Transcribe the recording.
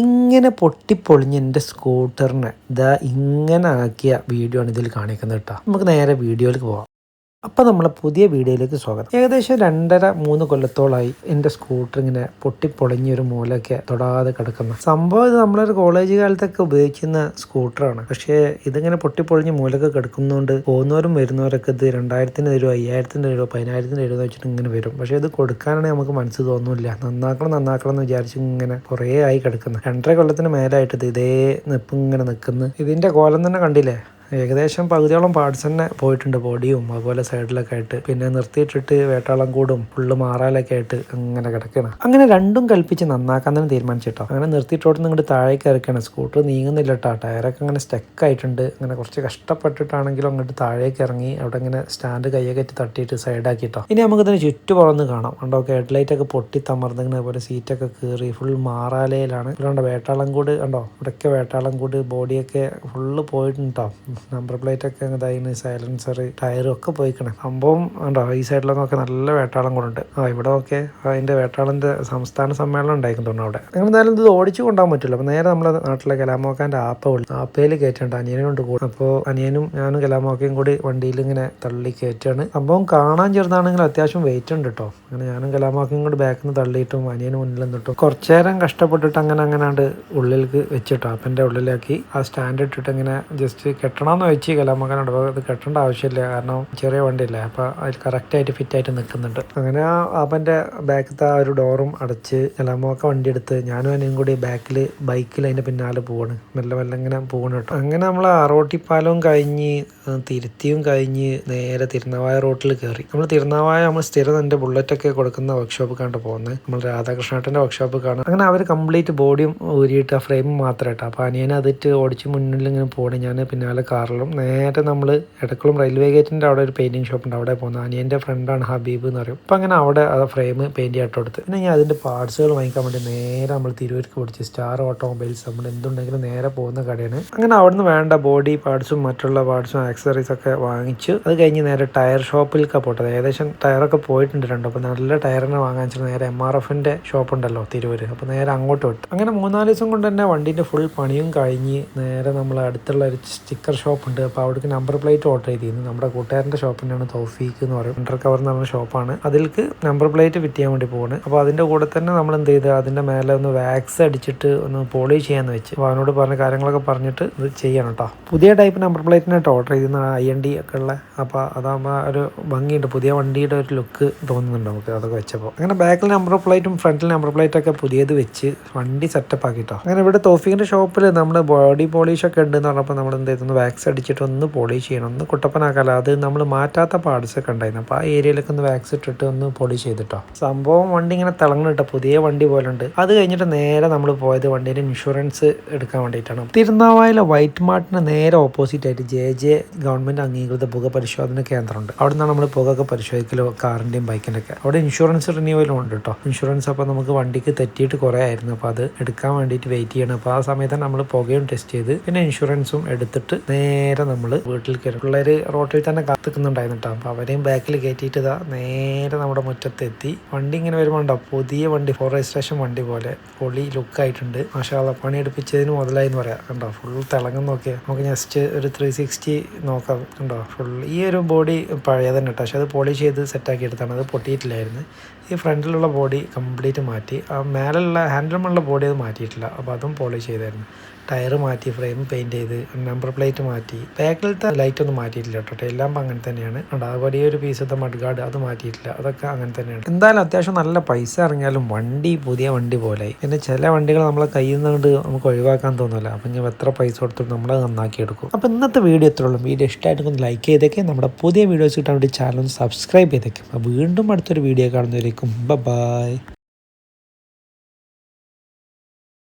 ഇങ്ങനെ പൊട്ടിപ്പൊളിഞ്ഞ് എന്റെ സ്കൂട്ടറിനെ ഇതാ ഇങ്ങനെ ആക്കിയ വീഡിയോ ആണ് ഇതിൽ കാണിക്കുന്നത് കേട്ടോ. നമുക്ക് നേരെ വീഡിയോയിലേക്ക് പോവാം. അപ്പോൾ നമ്മളെ പുതിയ വീഡിയോയിലേക്ക് സ്വാഗതം. ഏകദേശം രണ്ടര മൂന്ന് കൊല്ലത്തോളായി എന്റെ സ്കൂട്ടർ ഇങ്ങനെ പൊട്ടിപ്പൊളിഞ്ഞ ഒരു മൂലയൊക്കെ തൊടാതെ കിടക്കുന്ന. സംഭവം ഇത് നമ്മളൊരു കോളേജ് കാലത്തൊക്കെ ഉപയോഗിക്കുന്ന സ്കൂട്ടറാണ് പക്ഷേ ഇതിങ്ങനെ പൊട്ടിപ്പൊളിഞ്ഞ് മൂലൊക്കെ കിടക്കുന്നതുകൊണ്ട് പോകുന്നവരും വരുന്നവരൊക്കെ ഇത് രണ്ടായിരത്തിന് തരുമോ അയ്യായിരത്തിന് തരുമോ പതിനായിരത്തിന് തരുമോ എന്ന് വെച്ചിട്ട് ഇങ്ങനെ വരും. പക്ഷേ ഇത് കൊടുക്കാനാണെങ്കിൽ നമുക്ക് മനസ്സ് തോന്നുന്നില്ല. നന്നാക്കണം നന്നാക്കണം എന്ന് വിചാരിച്ച് ഇങ്ങനെ കുറേ ആയി കിടക്കുന്നു. രണ്ടര കൊല്ലത്തിന് മേലായിട്ട് ഇത് ഇതേ നിപ്പ് ഇങ്ങനെ നിൽക്കുന്നു. ഇതിന്റെ കോലം തന്നെ കണ്ടില്ലേ? ഏകദേശം പകുതിയോളം പാർട്സ് തന്നെ പോയിട്ടുണ്ട് ബോഡിയും അതുപോലെ സൈഡിലൊക്കെ ആയിട്ട്. പിന്നെ നിർത്തിയിട്ടിട്ട് വേട്ടാളം കൂടും ഫുള്ള് മാറാലൊക്കെ ആയിട്ട് അങ്ങനെ കിടക്കണം. അങ്ങനെ രണ്ടും കൽപ്പിച്ച് നന്നാക്കാൻ തന്നെ തീരുമാനിച്ചിട്ടോ. അങ്ങനെ നിർത്തിയിട്ടോട്ട് ഇങ്ങോട്ട് താഴേക്ക് ഇറക്കണം. സ്കൂട്ടർ നീങ്ങുന്നില്ല കേട്ടോ ടയറൊക്കെ അങ്ങനെ സ്റ്റക്ക് ആയിട്ടുണ്ട്. അങ്ങനെ കുറച്ച് കഷ്ടപ്പെട്ടിട്ടാണെങ്കിലും അങ്ങോട്ട് താഴേക്ക് ഇറങ്ങി അവിടെ ഇങ്ങനെ സ്റ്റാൻഡ് കയ്യൊക്കെ തട്ടിയിട്ട് സൈഡാക്കിട്ടോ ഇനി നമുക്ക് ഇതിന് ചുറ്റുപുറന്ന് കാണാം. കണ്ടോ ഹെഡ്ലൈറ്റ് ഒക്കെ പൊട്ടി തമർന്നിങ്ങനെ അതുപോലെ സീറ്റൊക്കെ കീറി ഫുൾ മാറാലയിലാണ്. കണ്ടോ വേട്ടാളം കൂട് കണ്ടോ? ഇവിടെയൊക്കെ വേട്ടാളം കൂട് ബോഡിയൊക്കെ ഫുള്ള് പോയിട്ടുണ്ടോ നമ്പർ പ്ലേറ്റ് ഒക്കെ ഇതായിന് സൈലൻസർ ടയറും ഒക്കെ പോയിക്കണേ. സംഭവം ഉണ്ടോ ഈ സൈഡിലൊക്കെ നല്ല വേട്ടാളം കൊണ്ടുണ്ട് ആ ഇവിടെ ഒക്കെ അതിന്റെ വേട്ടാളന്റെ സംസ്ഥാന സമ്മേളനം ഉണ്ടായിരിക്കും തോന്നുന്നു അവിടെ. നിങ്ങൾ എന്തായാലും ഇത് ഓടിച്ചു കൊണ്ടാൻ പറ്റില്ല. അപ്പോൾ നേരെ നമ്മളെ നാട്ടിലെ കലാമോക്കാന്റെ ആപ്പ വിളി ആപ്പയിൽ കയറ്റേണ്ട അനിയനുണ്ട് കൂടെ. അപ്പോൾ അനിയനും ഞാനും കലാമോക്കയും കൂടി വണ്ടിയിൽ ഇങ്ങനെ തള്ളി കയറ്റാണ്. സംഭവം കാണാൻ ചെറുതാണെങ്കിൽ അത്യാവശ്യം വെയിറ്റ് ഉണ്ട് കേട്ടോ അങ്ങനെ ഞാനും കലാമോക്കയും കൂടി ബാക്കിൽ നിന്ന് തള്ളിയിട്ടും അനിയനും മുന്നിൽ നിന്നിട്ടും കുറച്ചു നേരം കഷ്ടപ്പെട്ടിട്ട് അങ്ങനെ അങ്ങനാണ്ട് ഉള്ളിലേക്ക് വെച്ചിട്ടോ ആപ്പന്റെ ഉള്ളിലാക്കി ആ സ്റ്റാൻഡ് ഇട്ടിട്ട് ഇങ്ങനെ ജസ്റ്റ് കെട്ടണമെന്ന് വെച്ച് കലാമോക്കാനുണ്ട് അപ്പോൾ അത് കെട്ടേണ്ട ആവശ്യമില്ല. കാരണം ചെറിയ വണ്ടിയല്ലേ അപ്പോൾ അതിൽ കറക്റ്റായിട്ട് ഫിറ്റായിട്ട് നിൽക്കുന്നുണ്ട്. അങ്ങനെ ആ ആപ്പന്റെ ബാക്കത്തെ ആ ഒരു ഡോറും അടച്ച് കലാമോക്ക വണ്ടി എടുത്ത് ഞാനും അതിനും കൂടി ബാക്കിൽ ബൈക്കിൽ അതിന്റെ പിന്നാലെ പോവാണ്. മെല്ലെ മെല്ലെ ഇങ്ങനെ പോകണം കേട്ടോ. അങ്ങനെ നമ്മൾ അറോട്ടിപ്പാലവും കഴിഞ്ഞ് തിരുത്തിയും കഴിഞ്ഞ് നേരെ തിരുനാവായ റോട്ടിൽ കയറി. നമ്മൾ തിരുനാവായ നമ്മൾ സ്ഥിരം എന്റെ ബുള്ളറ്റൊക്കെ കൊടുക്കുന്ന വർക്ക്ഷോപ്പ് കണ്ട് പോകുന്നത്. നമ്മൾ രാധാകൃഷ്ണേട്ടന്റെ വർക്ക്ഷോപ്പ് കാണാം അങ്ങനെ അവർ കംപ്ലീറ്റ് ബോഡിയും ഊരിയിട്ട് ആ ഫ്രെയിം മാത്രമായിട്ടാണ് അപ്പോൾ അനിയനെ അതിട്ട് ഓടിച്ച് മുന്നിൽ ഇങ്ങനെ പോകണം ഞാൻ പിന്നാലെ കാറിലും നേരെ നമ്മൾ എടക്കുളം റെയിൽവേ ഗേറ്റിന്റെ അവിടെ ഒരു പെയിന്റിങ് ഷോപ്പ് ഉണ്ട്. അവിടെ പോകുന്നത് അനിയന്റെ ഫ്രണ്ടാണ് ഹബീബ് എന്ന് പറയും. അപ്പം അങ്ങനെ അവിടെ ആ ഫ്രെയിം പെയിന്റ് ആയിട്ട് കൊടുത്ത് പിന്നെ ഞാൻ അതിന്റെ പാർട്സുകൾ വാങ്ങിക്കാൻ വേണ്ടി നേരെ നമ്മൾ തിരുവൂർക്ക് പിടിച്ച് സ്റ്റാർ ഓട്ടോമൊബൈൽസ് നമ്മൾ എന്തുണ്ടെങ്കിലും നേരെ പോകുന്ന കടയാണ്. അങ്ങനെ അവിടുന്ന് വേണ്ട ബോഡി പാർട്സും മറ്റുള്ള പാർട്സും ആക്സറീസ് ഒക്കെ വാങ്ങിച്ച് അത് കഴിഞ്ഞ് നേരെ ടയർ ഷോപ്പിലേക്ക് പോട്ടത്. ഏകദേശം ടയറൊക്കെ പോയിട്ടുണ്ട് രണ്ടോ. അപ്പോൾ നല്ല ടയറിനെ വാങ്ങാൻ വെച്ചാൽ നേരെ എം ആർ എഫിന്റെ ഷോപ്പ് ഉണ്ടല്ലോ തിരുവൂര് അപ്പോൾ നേരെ അങ്ങോട്ട് വിട്ടു. അങ്ങനെ മൂന്നാൽ ദിവസം കൊണ്ട് തന്നെ വണ്ടീന്റെ ഫുൾ പണിയും കഴിഞ്ഞ് നേരെ നമ്മൾ അടുത്തുള്ള ഒരു സ്റ്റിക്കർ ഷോപ്പ് ഉണ്ട് അപ്പോൾ അവിടേക്ക് നമ്പർ പ്ലേറ്റ് ഓർഡർ ചെയ്തിരുന്നു. നമ്മുടെ കൂട്ടുകാരന്റെ ഷോപ്പ് തന്നെയാണ് തൗഫീക്ക് എന്ന് പറയും അണ്ടർ കവർ എന്ന് പറഞ്ഞ ഷോപ്പാണ് അതിൽക്ക് നമ്പർ പ്ലേറ്റ് ഫിറ്റ് ചെയ്യാൻ വേണ്ടി പോകുന്നത് അപ്പോൾ അതിന്റെ കൂടെ തന്നെ നമ്മൾ എന്ത് ചെയ്ത് അതിന്റെ മേലെ ഒന്ന് വാക്സ് അടിച്ചിട്ട് ഒന്ന് പോളിഷ് ചെയ്യാമെന്ന് വെച്ച്. അപ്പോൾ അവനോട് പറഞ്ഞ കാര്യങ്ങളൊക്കെ പറഞ്ഞിട്ട് ഇത് ചെയ്യണം കേട്ടോ പുതിയ ടൈപ്പ് നമ്പർ പ്ലേറ്റിനായിട്ട് ഓർഡർ ചെയ്യുന്ന ഐ എൻ ഡി ഒക്കെ ഉള്ള അപ്പോൾ അതാകുമ്പോൾ ഒരു ഭംഗിയുണ്ട്. പുതിയ വണ്ടിയുടെ ഒരു ലുക്ക് തോന്നുന്നുണ്ട് നമുക്ക് അതൊക്കെ വെച്ചപ്പോൾ അങ്ങനെ ബാക്കിൽ നമ്പർ പ്ലേറ്റും ഫ്രണ്ടിൽ നമ്പർ പ്ലേറ്റ് ഒക്കെ പുതിയത് വെച്ച് വണ്ടി സെറ്റപ്പ് ആക്കിട്ടോ. അങ്ങനെ ഇവിടെ തോഫിക്കിന്റെ ഷോപ്പിൽ നമ്മൾ ബോഡി പോളിഷ് ഒക്കെ ഉണ്ട് എന്ന് പറഞ്ഞപ്പോൾ നമ്മൾ എന്ത് ചെയ്തു വാക്സ് അടിച്ചിട്ട് ഒന്ന് പോളിഷ് ചെയ്യണം. ഒന്ന് കുട്ടപ്പനാക്കാല. അത് നമ്മൾ മാറ്റാത്ത പാർട്സ് ഒക്കെ ഉണ്ടായിരുന്നു. അപ്പോൾ ആ ഏരിയയിലൊക്കെ ഒന്ന് വാക്സ് ഇട്ടിട്ട് ഒന്ന് പോളിഷ് ചെയ്തിട്ടോ. സംഭവം വണ്ടി ഇങ്ങനെ തിളങ്ങിട്ടോ പുതിയ വണ്ടി പോലെ ഉണ്ട് അത് കഴിഞ്ഞിട്ട് നേരെ നമ്മൾ പോയത് വണ്ടീന്റെ ഇൻഷുറൻസ് എടുക്കാൻ വേണ്ടിയിട്ടാണ്. തിരുനാവായിലെ വൈറ്റ് മാർട്ടിന് നേരെ ഓപ്പോസിറ്റ് ആയിട്ട് ജെ ജെ ഗവൺമെന്റ് അംഗീകൃത പുക പരിശോധന കേന്ദ്രമുണ്ട്. അവിടെ നിന്നാണ് നമ്മൾ പുകയൊക്കെ പരിശോധിക്കലോ കാറിന്റെയും ബൈക്കിന്റെ ഒക്കെ. അവിടെ ഇൻഷുറൻസ് റിന്യൂവലും ഉണ്ട് കേട്ടോ ഇൻഷുറൻസ് അപ്പോൾ നമുക്ക് വണ്ടിക്ക് തെറ്റിയിട്ട് കുറേ ആയിരുന്നു. അപ്പോൾ അത് എടുക്കാൻ വേണ്ടിയിട്ട് വെയിറ്റ് ചെയ്യണം. അപ്പോൾ ആ സമയത്താണ് നമ്മൾ പുകയും ടെസ്റ്റ് ചെയ്ത് പിന്നെ ഇൻഷുറൻസും എടുത്തിട്ട് നേരെ നമ്മൾ വീട്ടിൽ കയറും. പിള്ളേർ റോട്ടിൽ തന്നെ കാത്തിക്കുന്നുണ്ടായിരുന്നു കേട്ടോ അപ്പോൾ അവരെയും ബാക്കിൽ കയറ്റിയിട്ട് നേരെ നമ്മുടെ മുറ്റത്തെത്തി. വണ്ടി ഇങ്ങനെ വരുമ്പോൾ ഉണ്ടോ പുതിയ വണ്ടി ഫോർ രജിസ്ട്രേഷൻ വണ്ടി പോലെ പൊളി ലുക്കായിട്ടുണ്ട് മാഷാള പണി എടുപ്പിച്ചതിന് മുതലായി എന്ന് പറയാം. കണ്ടോ? ഫുൾ തിളങ്ങും നോക്കിയാൽ നമുക്ക് ജസ്റ്റ് ഒരു ത്രീ സിക്സ്റ്റി നോക്കാം. കണ്ടോ? ഫുൾ ഈ ഒരു ബോഡി പഴയ തന്നെ കേട്ടോ പക്ഷെ അത് പോളിഷ് ചെയ്ത് സെറ്റാക്കി എടുത്താണ്. അത് പൊട്ടിയിട്ടില്ലായിരുന്നു. ഈ ഫ്രണ്ടിലുള്ള ബോഡി കംപ്ലീറ്റ് മാറ്റി ആ മേലുള്ള ഹാൻഡിലുമുള്ള ബോഡി അത് മാറ്റിയിട്ടില്ല. അപ്പോൾ അതും പോളിഷ് ചെയ്തായിരുന്നു. ടയർ മാറ്റി ഫ്രെയിം പെയിന്റ് ചെയ്ത് നമ്പർ പ്ലേറ്റ് മാറ്റി ബാക്കിലത്തെ ലൈറ്റ് ഒന്നും മാറ്റിയിട്ടില്ല കേട്ടോ. എല്ലാം അങ്ങനെ തന്നെയാണ്. അതുപോലെ ഈ ഒരു പീസത്തെ മഡ്ഗാർഡ് അത് മാറ്റിയിട്ടില്ല. അതൊക്കെ അങ്ങനെ തന്നെയാണ്. എന്തായാലും അത്യാവശ്യം നല്ല പൈസ ഇറങ്ങിയാലും വണ്ടി പുതിയ വണ്ടി പോലെ. പിന്നെ ചില വണ്ടികൾ നമ്മളെ കയ്യിൽ നിന്ന് നമുക്ക് ഒഴിവാക്കാൻ തോന്നില്ല അപ്പം ഞാൻ എത്ര പൈസ കൊടുത്തിട്ട് നമ്മൾ നന്നാക്കി എടുക്കും. അപ്പം ഇന്നത്തെ വീഡിയോ എത്രയുള്ളൂ വീഡിയോ ഇഷ്ടമായിട്ടൊന്ന് ലൈക്ക് ചെയ്തേക്കെ. നമ്മുടെ പുതിയ വീഡിയോസ് കിട്ടാൻ വേണ്ടി ചാനൽ ഒന്ന് സബ്സ്ക്രൈബ് ചെയ്തേക്കും. വീണ്ടും അടുത്തൊരു വീഡിയോ കാണുന്നവരേക്കും ബൈ